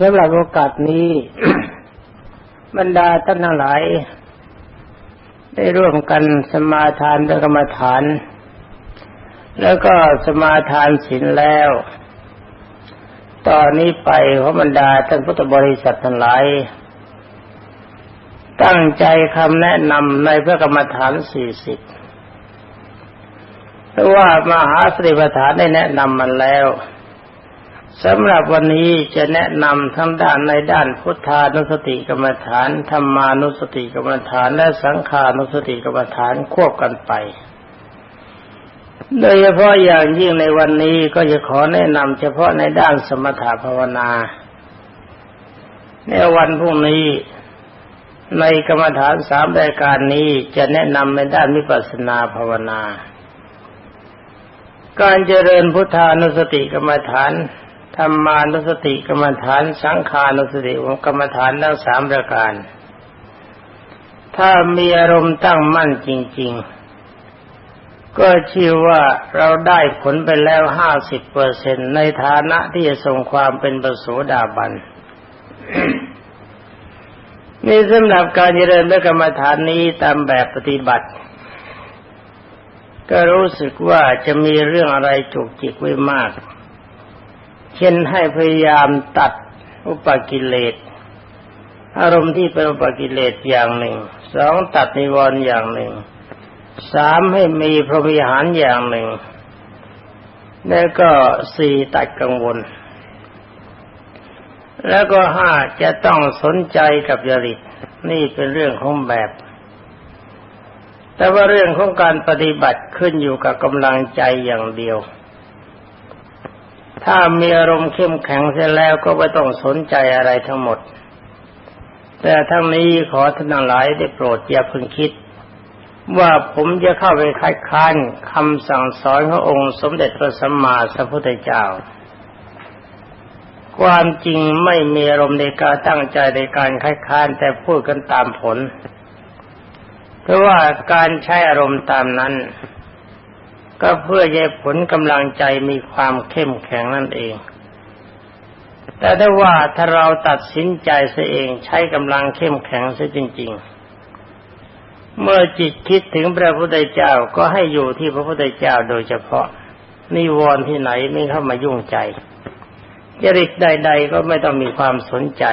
สำหรับโอกาสนี้ บรรดาท่านทั้งหลาย ได้ร่วมกันสมาทานพระกรรมฐาน แล้วก็สมาทานศีลแล้ว ตอนนี้ไปขอบรรดาท่านพุทธบริษัททั้งหลาย ตั้งใจคำแนะนำในพระกรรมฐานสี่สิบเพราะว่ามหาสติปัฏฐานได้แนะนำมันแล้ว สำหรับวันนี้จะแนะนำทั้งด้านในด้านพุทธานุสติกรรมฐานธรรมานุสติกรรมฐานและสังขานุสติกรรมฐานควบกันไป โดยเฉพาะอย่างยิ่งในวันนี้ก็จะขอแนะนำเฉพาะในด้านสมถภาวนา ในวันพรุ่งนี้ในกรรมฐานสามรายการนี้จะแนะนำในด้านวิปัสสนาภาวนา การเจริญพุทธานุสติกรรมฐาน ธรรมานุสติกรรมฐานสังขานุสติกรรมฐานทั้งสามประการ ถ้ามีอารมณ์ตั้งมั่นจริง ๆ ก็ชื่อว่าเราได้ผลไปแล้วห้าสิบเปอร์เซ็นในฐานะที่จะทรงความเป็นประโสดาบันนี่สำหรับการเจริญพระกรรมฐานนี้ตามแบบปฏิบัติ ก็รู้สึกว่าจะมีเรื่องอะไรจุกจิกไว้มาก เช่นให้พยายามตัดอุปกิเลสอารมณ์ที่เป็นอุปกิเลสอย่างหนึ่งสองตัดนิวรณ์อย่างหนึ่งสามให้มีพรหมิหารอย่างหนึ่ง แล้วก็สี่ตัดกังวล แล้วก็ห้าจะต้องสนใจกับจริตนี่เป็นเรื่องของแบบ แต่ว่าเรื่องของการปฏิบัติขึ้นอยู่กับกำลังใจอย่างเดียว ถ้ามีอารมณ์เข้มแข็งเสียแล้วก็ไม่ต้องสนใจอะไรทั้งหมด แต่ทั้งนี้ขอท่านหลายได้โปรดอย่าพึงคิด ว่าผมจะเข้าไปคัดค้านคำสั่งสอนขององค์สมเด็จพระสัมมาสัมพุทธเจ้า ความจริงไม่มีอารมณ์ในการตั้งใจในการคัดค้านแต่พูดกันตามผล เพราะว่าการใช้อารมณ์ตามนั้น ก็เพื่อให้ผลกำลังใจมีความเข้มแข็งนั่นเอง แต่ถ้าว่าถ้าเราตัดสินใจเสียเองใช้กำลังเข้มแข็งเสียจริง ๆ เมื่อจิตคิดถึงพระพุทธเจ้าก็ให้อยู่ที่พระพุทธเจ้าโดยเฉพาะนิวรณ์ที่ไหนไม่เข้ามายุ่งใจจริตใด ๆ ก็ไม่ต้องมีความสนใจ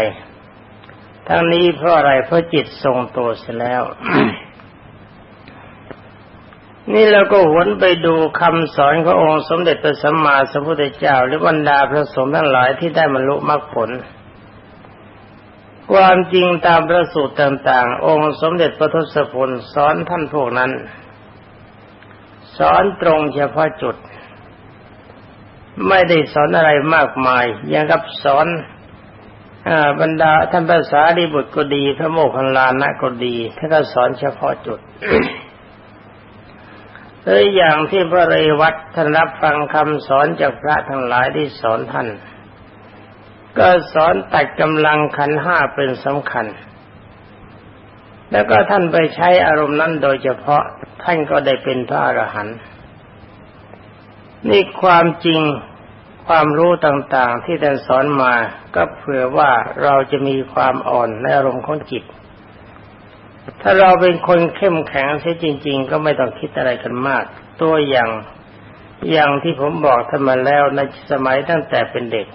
ทั้งนี้เพราะอะไรเพราะจิตทรงตัวเสียแล้ว นี่เราก็หวนไปดูคำสอนขององค์สมเด็จพระสัมมาสัมพุทธเจ้า หรือบรรดาพระสงฆ์ทั้งหลายที่ได้บรรลุมรรคผล ความจริงตามพระสูตรต่างๆ องค์สมเด็จพระทศพลสอนท่านพวกนั้น สอนตรงเฉพาะจุด ไม่ได้สอนอะไรมากมาย ยังกับสอนบรรดาท่านภาษาดีบุตรก็ดี พระโมคคัลลานะก็ดีท่านก็สอนเฉพาะจุด หรืออย่างที่พระเรวัตท่านรับฟังคำสอนจากพระทั้งหลายที่สอนท่าน ก็สอนตัดกำลังขันห้าเป็นสำคัญ แล้วก็ท่านไปใช้อารมณ์นั้นโดยเฉพาะท่านก็ได้เป็นพระอรหันต์นี่ความจริงความรู้ต่างๆที่ท่านสอนมา ก็เผื่อว่าเราจะมีความอ่อนในอารมณ์ของจิต ถ้าเราเป็นคนเข้มแข็งเสียจริง ๆ ก็ไม่ต้องคิดอะไรกันมาก ตัวอย่างอย่างที่ผมบอกท่านมาแล้วในสมัยตั้งแต่เป็นเด็ก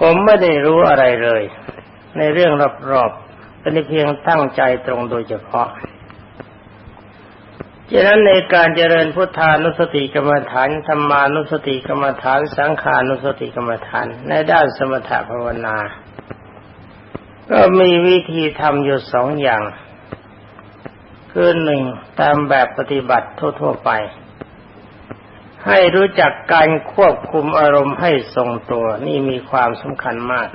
ผมไม่ได้รู้อะไรเลย ในเรื่องรอบๆเป็นเพียงตั้งใจตรงโดยเฉพาะฉะนั้นในการเจริญพุทธานุสติกรรมฐานธรรมานุสติกรรมฐาน สังขานุสติกรรมฐาน ในด้านสมถะภาวนา ก็มีวิธีทำอยู่สองอย่าง คือหนึ่งตามแบบปฏิบัติทั่ว ๆ ไป ให้รู้จักการควบคุมอารมณ์ให้ทรงตัวนี่มีความสำคัญมาก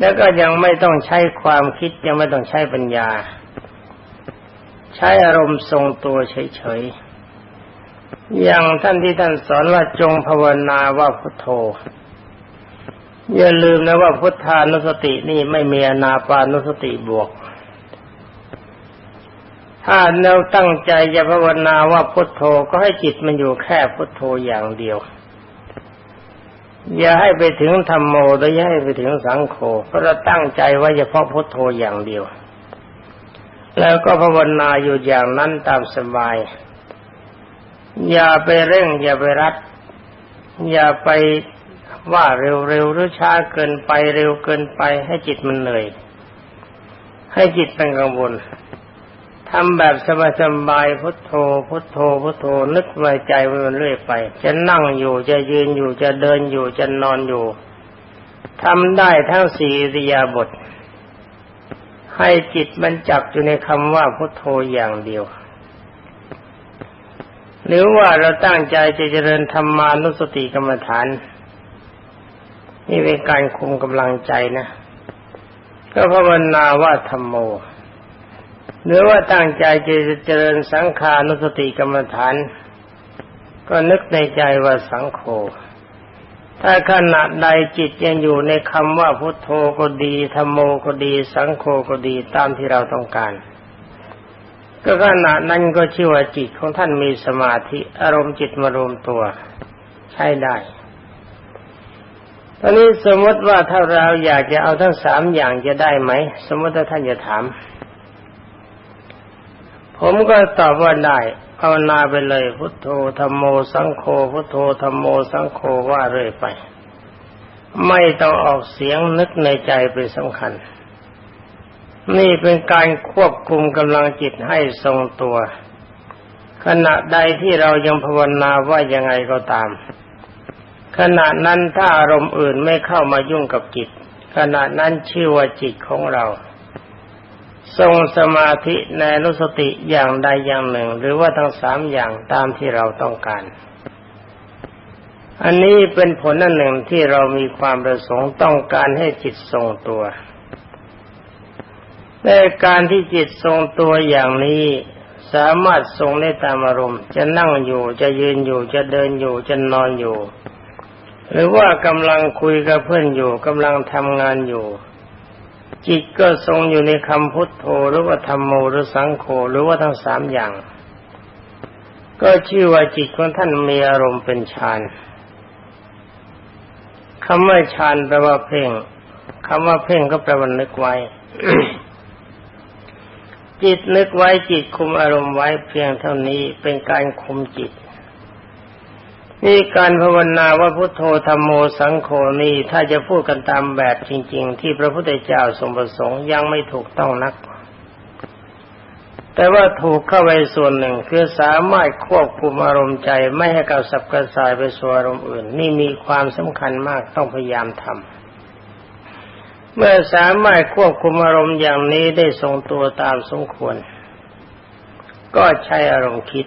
แล้วก็ยังไม่ต้องใช้ความคิดยังไม่ต้องใช้ปัญญา ใช้อารมณ์ทรงตัวเฉยๆอย่างท่านที่ท่านสอนว่าจงภาวนาว่าพุทโธ อย่าลืมนะว่าพุทธานุสตินี่ไม่มีอนาปานุสติบวก ถ้าเราตั้งใจจะภาวนาว่าพุทโธก็ให้จิตมันอยู่แค่พุทโธอย่างเดียว อย่าให้ไปถึงธรรมโมและอย่าให้ไปถึงสังโฆเพราะเราตั้งใจว่าเฉพาะพุทโธอย่างเดียว แล้วก็ภาวนาอยู่อย่างนั้นตามสบาย อย่าไปเร่ง อย่าไปรัด อย่าไป ว่าเร็วๆหรือช้าเกินไปเร็วเกินไปให้จิตมันเหนื่อย ให้จิตเป็นกังวลทำแบบสบายๆพุทโธ พุทโธ พุทโธ นึกไว้ใจไว้เรื่อยไป จะนั่งอยู่จะยืนอยู่จะเดินอยู่จะนอนอยู่ทำได้ทั้งสี่ริยาบท ให้จิตมันจับอยู่ในคำว่าพุทโธอย่างเดียว หรือว่าเราตั้งใจจะเจริญธรรมานุสติกรรมฐาน นี่เป็นการคุมกำลังใจนะ ก็ภาวนาว่าธรรมโมหรือว่าตั้งใจจะเจริญสังขานุสติกรรมฐาน ก็นึกในใจว่าสังโฆถ้าขณะใดจิตยังอยู่ในคำว่าพุทโธก็ดีธรรมโมก็ดี สังโฆก็ดีตามที่เราต้องการ ก็ขณะนั้นก็ชื่อว่าจิตของท่านมีสมาธิ อารมณ์จิตมารวมตัว ใช้ได้ ตอนนี้สมมติว่าถ้าเราอยากจะเอาทั้งสามอย่างจะได้ไหม สมมติถ้าท่านจะถาม ผมก็ตอบว่าได้ภาวนาไปเลย พุทโธธรรมโมสังโฆพุทโธธรรมโมสังโฆว่าเรื่อยไป ไม่ต้องออกเสียงนึกในใจเป็นสำคัญ นี่เป็นการควบคุมกำลังจิตให้ทรงตัว ขณะใดที่เรายังภาวนาว่ายังไงก็ตาม ขณะนั้นถ้าอารมณ์อื่นไม่เข้ามายุ่งกับจิต ขณะนั้นชื่อว่าจิตของเรา ทรงสมาธิในนุสติอย่างใดอย่างหนึ่ง หรือว่าทั้งสามอย่างตามที่เราต้องการ อันนี้เป็นผลอันหนึ่งที่เรามีความประสงค์ต้องการให้จิตทรงตัวในการที่จิตทรงตัวอย่างนี้สามารถทรงได้ตามอารมณ์ จะนั่งอยู่จะยืนอยู่จะเดินอยู่จะนอนอยู่ หรือว่ากำลังคุยกับเพื่อนอยู่กำลังทำงานอยู่ จิตก็ทรงอยู่ในคำพุทโธหรือว่าธรรมโมหรือสังโฆหรือว่าทั้งสามอย่าง ก็ชื่อว่าจิตของท่านมีอารมณ์เป็นฌานคำว่าฌานแปลว่าเพ่งคำว่าเพ่งก็แปลว่านึกไว้ จิตนึกไว้จิตคุมอารมณ์ไว้เพียงเท่านี้เป็นการคุมจิต นี่การภาวนาว่าพุทโธธรรมโมสังโฆนี่ถ้าจะพูดกันตามแบบจริง ๆ ที่พระพุทธเจ้าทรงประสงค์ยังไม่ถูกต้องนัก แต่ว่าถูกเข้าไปส่วนหนึ่งคือสามารถควบคุมอารมณ์ใจไม่ให้กับสับกระสายไปสู่อารมณ์อื่น นี่มีความสำคัญมากต้องพยายามทำเมื่อสามารถควบคุมอารมณ์อย่างนี้ได้ทรงตัวตามสมควร ก็ใช้อารมณ์คิด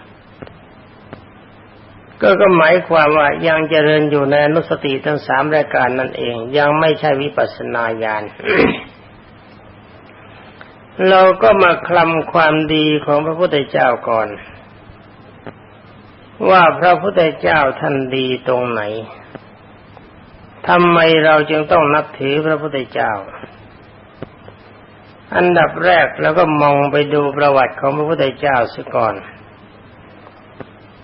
ก็ก็หมายความว่ายังเจริญอยู่ในอนุสติทั้งสามรายการนั่นเอง ยังไม่ใช่วิปัสสนาญาณเราก็มาคลำความดีของพระพุทธเจ้าก่อน ว่าพระพุทธเจ้าท่านดีตรงไหนทำไมเราจึงต้องนับถือพระพุทธเจ้า อันดับแรกแล้วก็มองไปดูประวัติของพระพุทธเจ้าซะก่อน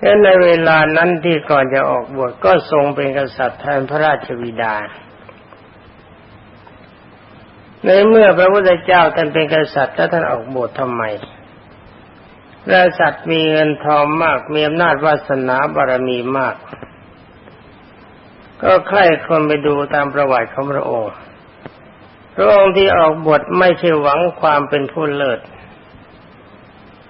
และในเวลานั้นที่ก่อนจะออกบวชก็ทรงเป็นกษัตริย์แทนพระราชวิดา ในเมื่อพระพุทธเจ้าท่านเป็นกษัตริย์แล้วท่านออกบวชทำไมกษัตริย์มีเงินทองมากมีอำนาจวาสนาบารมีมาก ก็ใครคนไปดูตามประวัติของพระองค์พระองค์ที่ออกบทไม่ใช่หวังความเป็นผู้เลิศ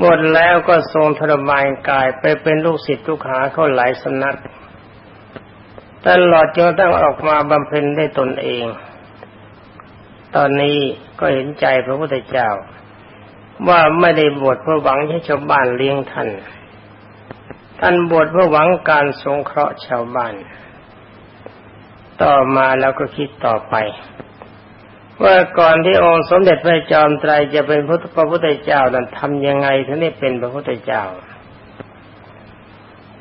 บวชแล้วก็ทรงทรมานกายไปเป็นลูกศิษย์ลูกหาเข้าหลายสำนักตลอดจนตั้งออกมาบำเพ็ญได้ตนเอง ตอนนี้ก็เห็นใจพระพุทธเจ้า ว่าไม่ได้บวชเพื่อหวังให้ชาวบ้านเลี้ยงท่าน ท่านบวชเพื่อหวังการสงเคราะห์ชาวบ้าน ต่อมาแล้วก็คิดต่อไป ว่าก่อนที่องค์สมเด็จพระจอมไตรจะเป็นพระพุทธเจ้านั้นทำยังไงถึงได้เป็นพระพุทธเจ้า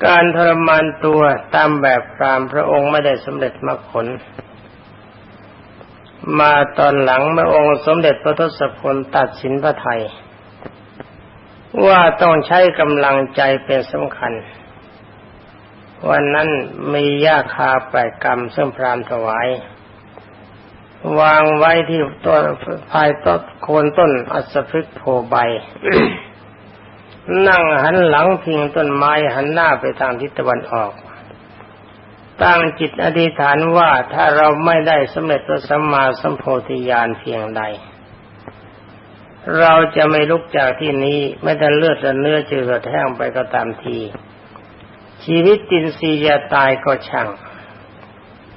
การทรมานตัวตามแบบพรามพระองค์ไม่ได้สำเร็จมรรคผล มาตอนหลังเมื่อองค์สมเด็จพระทศพลตัดสินพระไทย ว่าต้องใช้กำลังใจเป็นสำคัญ วันนั้นมียาคาแปดกรรมซึ่งพรามถวาย วางไว้ที่ต้นภายต้นโคนต้นอัศพฤกโพใบ นั่งหันหลังพิงต้นไม้หันหน้าไปทางทิศตะวันออก ตั้งจิตอธิษฐานว่าถ้าเราไม่ได้สำเร็จตัวสัมมาสัมโพธิญาณเพียงใด เราจะไม่ลุกจากที่นี้ไม่แต่เลือดและเนื้อจืดแห้งไปก็ตามที ชีวิตตินซีจะตายก็ช่าง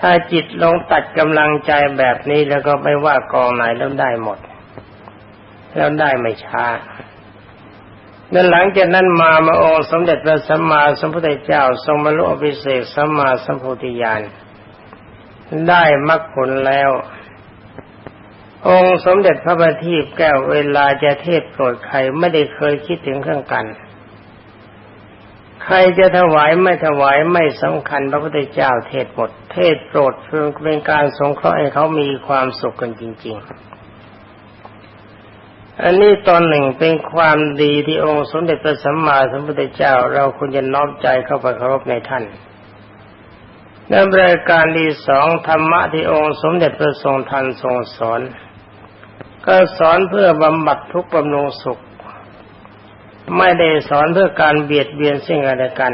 ถ้าจิตลงตัดกำลังใจแบบนี้แล้วก็ไม่ว่ากองไหนแล้วได้หมด แล้วได้ไม่ช้าดังหลังจากนั้นมามาองค์สมเด็จพระสัมมาสัมพุทธเจ้า ทรงบรรลุอภิเศษสัมมาสัมพุทธิญาณได้มรรคผลแล้ว องค์สมเด็จพระบัณฑิตแก้วเวลาจะเทศโปรดใครไม่ได้เคยคิดถึงเครื่องกัน รจะถวายไม่ถวายไม่สำคัญพระพุทธเจ้าเทศหมด เทศโปรดเพื่อเป็นการสงเคราะห์ให้เขามีความสุขกันจริง ๆ อันนี้ตอนหนึ่งเป็นความดีที่องค์สมเด็จพระสัมมาสัมพุทธเจ้า เราควรจะน้อมใจเข้าไปเคารพในท่านในรายการที่สองธรรมะที่องค์สมเด็จพระทรงทันทรงสอน ก็สอนเพื่อบำบัดทุกข์บำรุงสุข ไม่ได้สอนเพื่อการเบียดเบียนซึ่งกันและกัน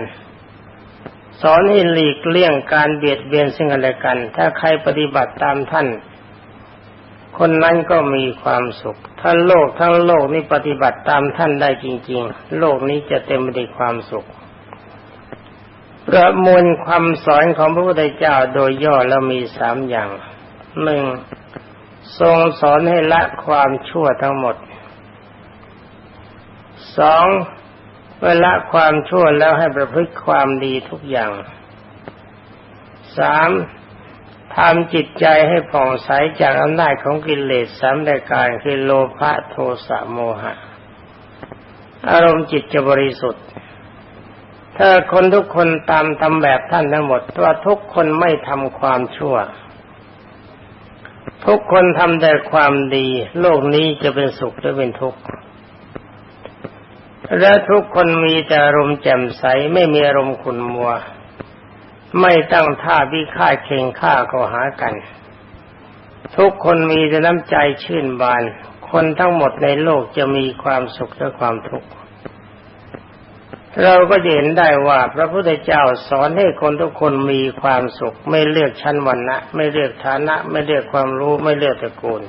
สอนให้หลีกเลี่ยงการเบียดเบียนซึ่งกันและกัน ถ้าใครปฏิบัติตามท่าน คนนั้นก็มีความสุข ถ้าโลกทั้งโลกนี้ปฏิบัติตามท่านได้จริง ๆ โลกนี้จะเต็มไปด้วยความสุข ประมวลความสอนของพระพุทธเจ้าโดยย่อแล้วมีสามอย่างหนึ่งทรงสอนให้ละความชั่วทั้งหมด สองเวลาความชั่วแล้วให้ประพฤติความดีทุกอย่างสามทำจิตใจให้ผ่องใสจากอำนาจของกิเลสสามรายการคือโลภะโทสะโมหะ อารมณ์จิตจะบริสุทธิ์ ถ้าคนทุกคนตามทำแบบท่านทั้งหมดว่าทุกคนไม่ทำความชั่ว ทุกคนทำแต่ความดี โลกนี้จะเป็นสุขหรือเป็นทุกข์ และทุกคนมีแต่อารมณ์แจ่มใสไม่มีอารมณ์ขุ่นมัว ไม่ตั้งท่าวิฆาตเข่งฆ่าเข้าหากัน ทุกคนมีแต่น้ำใจชื่นบาน คนทั้งหมดในโลกจะมีความสุขและความทุกข์เราก็เห็นได้ว่าพระพุทธเจ้าสอนให้คนทุกคนมีความสุข ไม่เลือกชั้นวรรณะ ไม่เลือกฐานะ ไม่เลือกความรู้ไม่เลือกตระกูล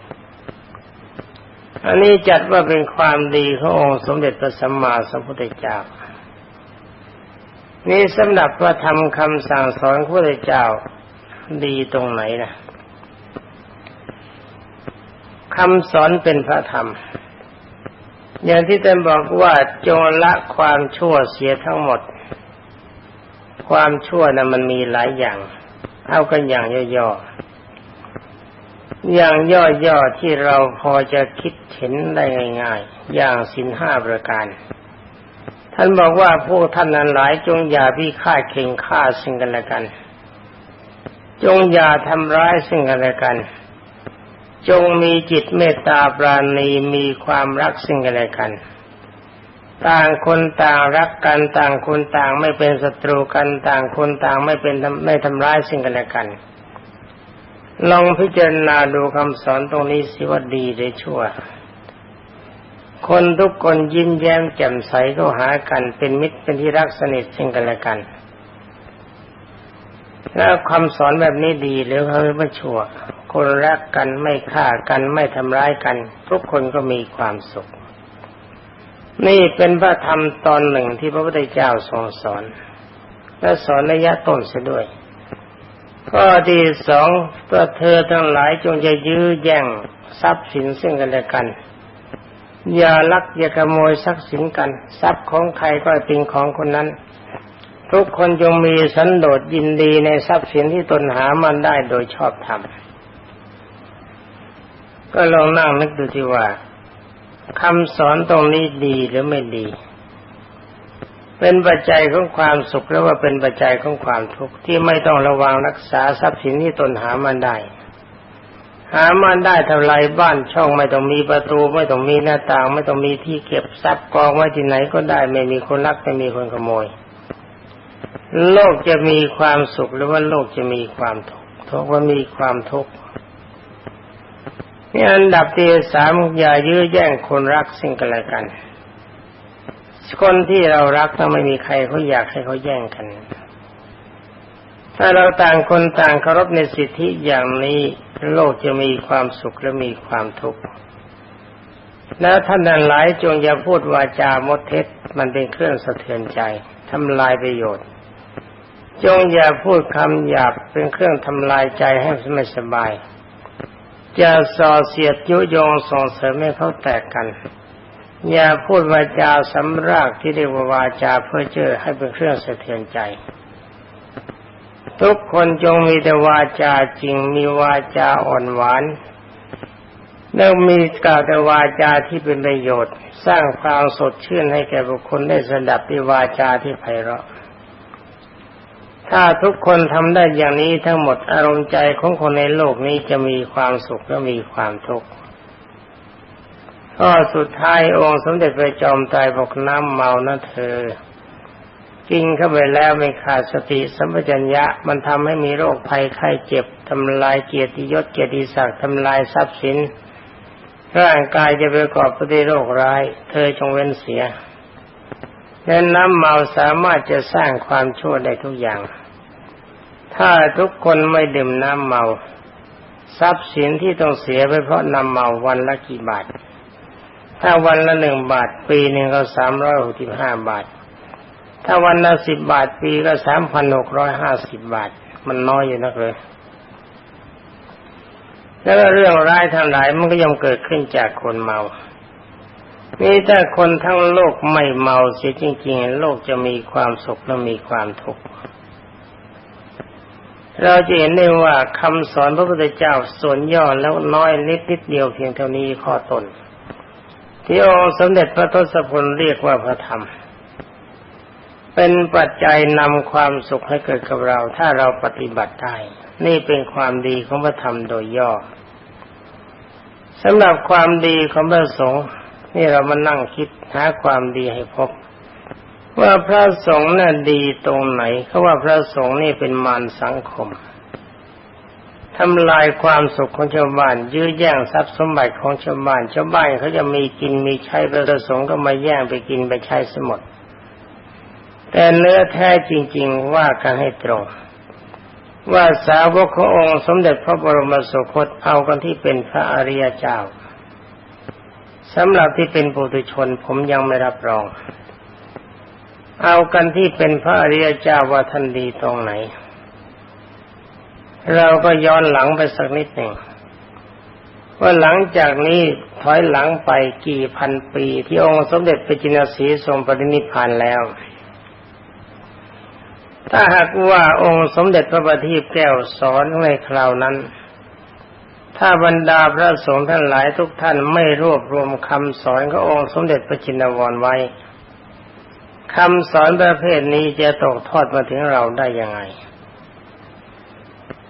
อันนี้จัดว่าเป็นความดีขององค์สมเด็จพระสัมมาสัมพุทธเจ้า นี่สำหรับพระธรรมคำสั่งสอนพระพุทธเจ้าดีตรงไหนนะคำสอนเป็นพระธรรม อย่างที่ท่านบอกว่าจงละความชั่วเสียทั้งหมด ความชั่วนะ่ะมันมีหลายอย่าง เอากันอย่างย่อๆ อย่างย่อๆที่เราพอจะคิดเห็นได้ง่ายๆ อย่างสินห้าประการ ท่านบอกว่าพวกท่านนั้นหลายจงอย่าพิฆาตเข่งฆ่าสิ่งกันและกัน จงอย่าทำร้ายสิ่งกันและกัน จงมีจิตเมตตาปราณีมีความรักสิ่งกันและกัน ต่างคนต่างรักกันต่างคนต่างไม่เป็นศัตรูกันต่างคนต่างไม่เป็นไม่ทำร้ายสิ่งกันและกัน ลองพิจารณาดูคำสอนตรงนี้สิว่าดีหรือชั่ว คนทุกคนยิ้มแย้มแจ่มใสก็หากันเป็นมิตรเป็นที่รักสนิทสิ่งกันและกัน แล้วคำสอนแบบนี้ดีหรือเขาไม่ชั่ว คนรักกันไม่ฆ่ากันไม่ทำร้ายกัน ทุกคนก็มีความสุข นี่เป็นพระธรรมตอนหนึ่งที่พระพุทธเจ้าทรงสอน และสอนระยะต้นเสียด้วย ข้อที่สองตัวเธอทั้งหลายจงจะยื้อแย่งทรัพย์สินซึ่งกันและกัน อย่าลักอย่าขโมยทรัพย์สินกัน ทรัพย์ของใครก็เป็นของคนนั้น ทุกคนจงมีสันโดษยินดีในทรัพย์สินที่ตนหามันได้โดยชอบธรรมก็ลองนั่งนึกดูที่ว่าคำสอนตรงนี้ดีหรือไม่ดี เป็นปัจจัยของความสุขหรือว่าเป็นปัจจัยของความทุกข์ที่ไม่ต้องระวังรักษาทรัพย์สินที่ตนหามันได้ หามันได้เท่าไรบ้านช่องไม่ต้องมีประตู ไม่ต้องมีหน้าต่าง ไม่ต้องมีที่เก็บทรัพย์กองไว้ที่ไหนก็ได้ ไม่มีคนรักไม่มีคนขโมย โลกจะมีความสุขหรือว่าโลกจะมีความทุกข์ทุกว่ามีความทุกข์นี่อันดับที่สามอย่ายื้อแย่งคนรักสิ่งกันและกัน คนที่เรารักถ้าไม่มีใครเขาอยากให้เขาแย่งกัน ถ้าเราต่างคนต่างเคารพในสิทธิอย่างนี้โลกจะมีความสุขและมีความทุกข์แล้วท่านนั้นหลายจงอย่าพูดวาจามดเท็จมันเป็นเครื่องสะเทือนใจทำลายประโยชน์ จงอย่าพูดคำหยาบเป็นเครื่องทำลายใจให้ไม่สบาย จะส่อเสียดยุยงส่งเสริมให้เขาแตกกัน อย่าพูดวาจาสำรากที่เรียกว่าวาจาเพื่อเจอให้เป็นเครื่องสะเทือนใจ ทุกคนจงมีแต่วาจาจริงมีวาจาอ่อนหวานแล้วมีกล่าวแต่วาจาที่เป็นประโยชน์ สร้างความสดชื่นให้แก่บุคคลได้สดับด้วยวาจาที่ไพเราะ ถ้าทุกคนทำได้อย่างนี้ทั้งหมดอารมณ์ใจของคนในโลกนี้จะมีความสุขและมีความทุกข์ ข้อสุดท้ายองค์สมเด็จพระจอมไตรบอกน้ำเมานะเธอ กินเข้าไปแล้วไม่ขาดสติสัมปชัญญะมันทำให้มีโรคภัยไข้เจ็บทำลายเกียรติยศเกียรติศักดิ์ทำลายทรัพย์สิน ร่างกายจะประกอบไปด้วยโรคร้าย เธอจงเว้นเสียและน้ำเมาสามารถจะสร้างความชั่วได้ทุกอย่าง ถ้าทุกคนไม่ดื่มน้ำเมา ทรัพย์สินที่ต้องเสียไปเพราะน้ำเมาวันละกี่บาท ถ้าวันละหนึ่งบาท ปีหนึ่งก็สามร้อยหกสิบห้าบาท ถ้าวันละสิบบาทปีก็สามพันหกร้อยห้าสิบบาท มันน้อยอยู่นักเลยแล้วเรื่องร้ายทั้งหลายมันก็ย่อมเกิดขึ้นจากคนเมา นี่ถ้าคนทั้งโลกไม่เมาเสียจริง ๆ โลกจะมีความสุขและมีความทุกข์ เราจะเห็นได้ว่าคำสอนพระพุทธเจ้าส่วนย่อแล้วน้อยนิดนิดเดียวเพียงเท่านี้ข้อตน ที่องค์สมเด็จพระทศพลเรียกว่าพระธรรม เป็นปัจจัยนำความสุขให้เกิดกับเรา ถ้าเราปฏิบัติได้นี่เป็นความดีของพระธรรมโดยย่อสำหรับความดีของพระสงฆ์นี่เรามานั่งคิดหาความดีให้พบ ว่าพระสงฆ์น่ะดีตรงไหนเขาว่าพระสงฆ์นี่เป็นมารสังคม ทำลายความสุขของชาวบ้าน ยื้อแย่งทรัพย์สมบัติของชาวบ้านชาวบ้านเขาจะมีกินมีใช้พระสงฆ์ก็มาแย่งไปกินไปใช้สมดแต่เนื้อแท้จริง ๆ ว่ากันให้ตรง ว่าสาวกขององค์สมเด็จพระบรมสุคตเอากันที่เป็นพระอริยเจ้าสำหรับที่เป็นปุถุชนผมยังไม่รับรอง เอากันที่เป็นพระอริยเจ้าว่าท่านดีตรงไหน เราก็ย้อนหลังไปสักนิดหนึ่งว่าหลังจากนี้ถอยหลังไปกี่พันปี ที่องค์สมเด็จพระจินสีทรงปรินิพานแล้ว ถ้าหากว่าองค์สมเด็จพระบัณฑิตแก้วสอนในคราวนั้น ถ้าบรรดาพระสงฆ์ท่านหลายทุกท่านไม่รวบรวมคำสอนขององค์สมเด็จพระจินวรไว้คำสอนประเภทนี้จะตกทอดมาถึงเราได้ยังไง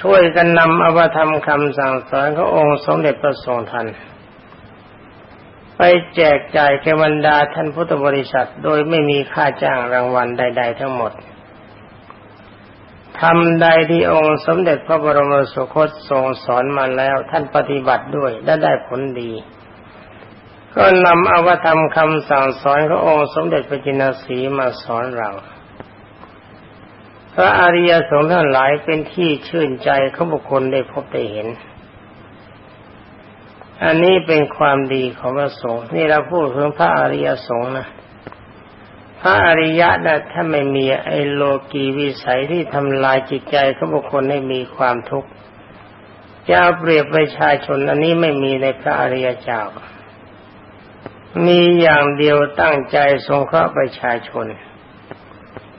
ช่วยกันนำอวธรรมคำสั่งสอนขององค์สมเด็จพระทรงทันไปแจกจ่ายแก่บรรดาท่านพุทธบริษัท โดยไม่มีค่าจ้างรางวัลใด ๆ ทั้งหมดทำใดที่องค์สมเด็จพระบรมสุคตทรงสอนมาแล้ว ท่านปฏิบัติด้วยและได้ผลดี ก็นำอวธรรมคำสั่งสอนขององค์สมเด็จพระจินสีมาสอนเรา พระอริยสงฆ์ทั้งหลายเป็นที่ชื่นใจของบุคคลได้พบได้เห็น อันนี้เป็นความดีของพระสงฆ์นี่เราพูดถึงพระอริยสงฆ์นะพระอริยะนะถ้าไม่มีไอโลกีวิสัยที่ทำลายจิตใจของบุคคลให้มีความทุกข์จะเปรียบประชาชนอันนี้ไม่มีในพระอริยเจ้า มีอย่างเดียวตั้งใจสงเคราะห์ประชาชน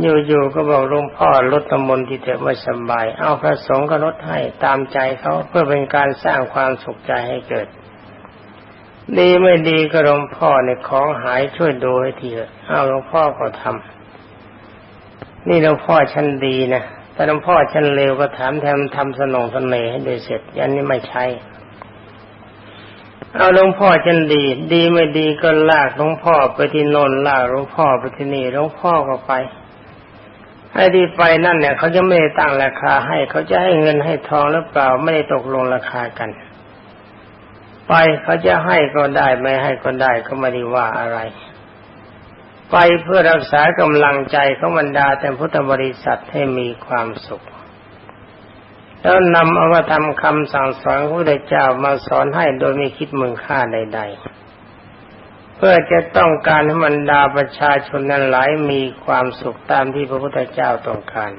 อยู่ๆก็บอกหลวงพ่อลดตมนที่เถอะไม่สบาย เอาพระสงฆ์ก็ลดให้ตามใจเขาเพื่อเป็นการสร้างความสุขใจให้เกิด ดีไม่ดีก็หลวงพ่อเนี่ยของหายช่วยดูให้ทีเถอะเอาหลวงพ่อก็ทำนี่หลวงพ่อฉันดีนะแต่หลวงพ่อฉันเลวก็ถามแทนทำสนองสนเนให้โดยเสร็จยันนี้ไม่ใช่เอาหลวงพ่อฉันดี ดีไม่ดีก็ลากหลวงพ่อไปที่โน่นลากหลวงพ่อไปที่นี่หลวงพ่อก็ไป ไอ้ที่ไปนั่นเนี่ยเขาจะไม่ได้ตั้งราคาให้ เขาจะให้เงินให้ทองหรือเปล่าไม่ได้ตกลงราคากัน ไปเขาจะให้ก็ได้ไม่ให้ก็ได้ก็ไม่ได้ว่าอะไร ไปเพื่อรักษากำลังใจของบรรดาแต่พุทธบริษัทให้มีความสุข แล้วนำเอามาทำคำสั่งสอนพระเจ้ามาสอนให้โดยไม่คิดมึงค่าใด ๆ พื่อจะต้องการให้บรรดาประชาชนนั้นหลายมีความสุขตามที่พระพุทธเจ้าต้องการ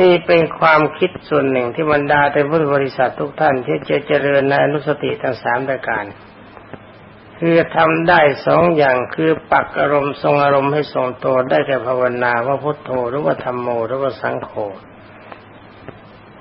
นี่เป็นความคิดส่วนหนึ่งที่บรรดาแต่พุทธบริษัททุกท่านที่จะเจริญในอนุสติทั้งสามประการ คือทำได้สองอย่างคือปักอารมณ์ทรงอารมณ์ให้ทรงตัวได้แก่ภาวนาว่าพุทโธหรือว่าธรรมโมหรือว่าสังโฆ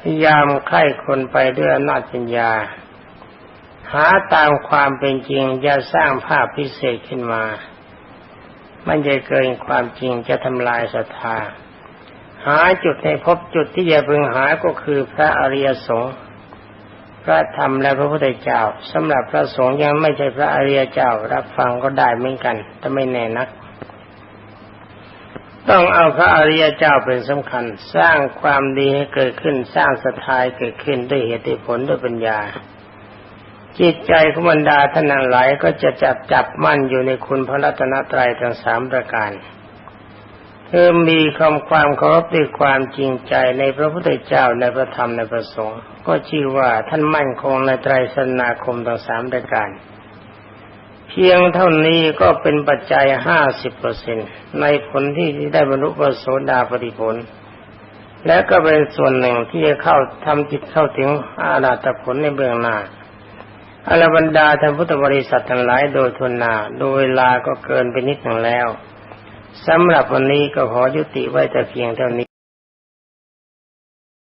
พยายามไข้คนไปด้วยอำนาจปัญญา หาตามความเป็นจริงอย่าสร้างภาพพิเศษขึ้นมา มันจะเกินความจริงจะทำลายศรัทธา หาจุดให้พบจุดที่จะพึงหาก็คือพระอริยสงฆ์พระธรรมและพระพุทธเจ้าสำหรับพระสงฆ์ยังไม่ใช่พระอริยเจ้ารับฟังก็ได้เหมือนกันแต่ไม่แน่นัก ต้องเอาพระอริยเจ้าเป็นสำคัญ สร้างความดีให้เกิดขึ้น สร้างศรัทธาเกิดขึ้นด้วยเหตุผลด้วยปัญญา จิตใจของบรรดาท่านนั้นหลายก็จะจับจับมั่นอยู่ในคุณพระรัตนตรัยทั้งสามประการเธอมีความความเคารพด้วยความจริงใจในพระพุทธเจ้าในพระธรรมในพระสงฆ์ก็ชื่อว่าท่านมั่นคงในไตรสนาคมทั้งสามประการ เพียงเท่านี้ก็เป็นปัจจัยห้าสิบเปอร์เซ็นในผลที่ได้บรรลุปโสดาปฏิผล และก็เป็นส่วนหนึ่งที่จะเข้าทำจิตเข้าถึงอาราตผลในเบื้องหน้าอรบรรดาท่านพุทธบริษัททั้งหลายโดยทุนนาโดยเวลาก็เกินไปนิดหนึ่งแล้วสำหรับวันนี้ก็ขอยุติไว้แต่เพียงเท่านี้